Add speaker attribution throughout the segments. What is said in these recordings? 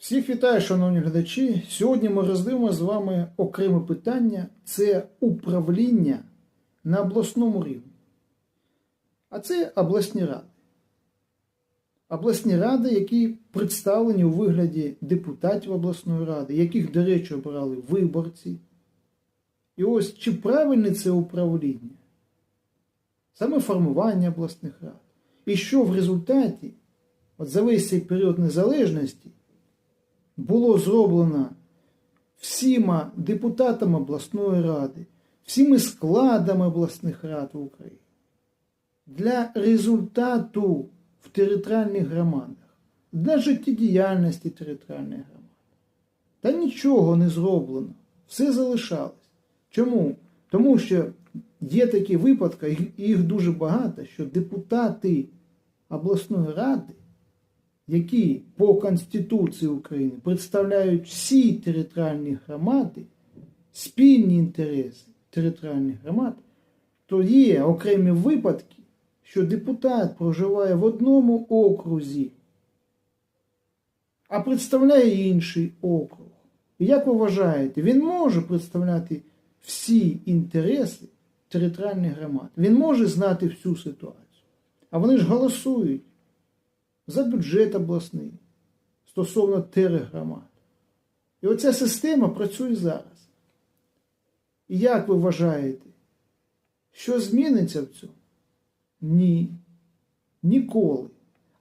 Speaker 1: Всіх вітаю, шановні глядачі. Сьогодні ми роздивимо з вами окреме питання це управління на обласному рівні. А це обласні ради. Обласні ради, які представлені у вигляді депутатів обласної ради, яких, до речі, обирали виборці. І ось чи правильне це управління? Саме формування обласних рад. І що в результаті, от за весь цей період незалежності, було зроблено всіма депутатами обласної ради, всіми складами обласних рад в Україні для результату в територіальних громадах, для життєдіяльності територіальних громад. Та нічого не зроблено, все залишалось. Чому? Тому що є такі випадки, їх дуже багато, що депутати обласної ради які по Конституції України представляють всі територіальні громади, спільні інтереси територіальних громад, то є окремі випадки, що депутат проживає в одному окрузі, а представляє інший округ. Як ви вважаєте, він може представляти всі інтереси територіальних громад? Він може знати всю ситуацію. А вони ж голосують за бюджет обласний стосовно тергромад. І оця система працює зараз. І як ви вважаєте, що зміниться в цьому? Ні. Ніколи.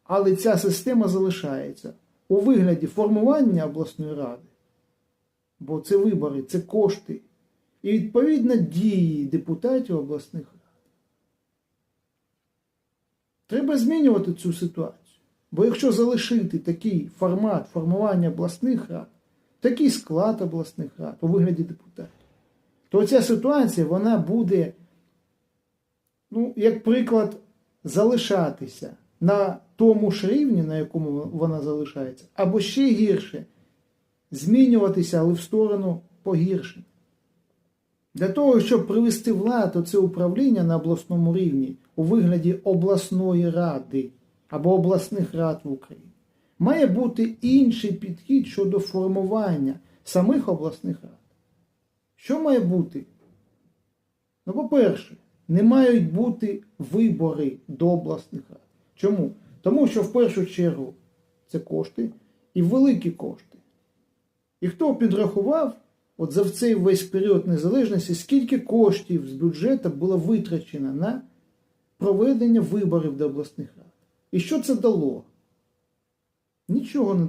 Speaker 1: Але ця система залишається у вигляді формування обласної ради, бо це вибори, це кошти. І відповідно дії депутатів обласних рад. Треба змінювати цю ситуацію. Бо якщо залишити такий формат формування обласних рад, такий склад обласних рад у вигляді депутатів, то ця ситуація вона буде, ну, як приклад, залишатися на тому ж рівні, на якому вона залишається, або ще гірше змінюватися, але в сторону погіршення. Для того, щоб привести владу це управління на обласному рівні у вигляді обласної ради або обласних рад в Україні. Має бути інший підхід щодо формування самих обласних рад. Що має бути? Ну, по-перше, не мають бути вибори до обласних рад. Чому? Тому що в першу чергу це кошти і великі кошти. І хто підрахував от за цей весь період незалежності, скільки коштів з бюджету було витрачено на проведення виборів до обласних рад? І що це дало? Нічого не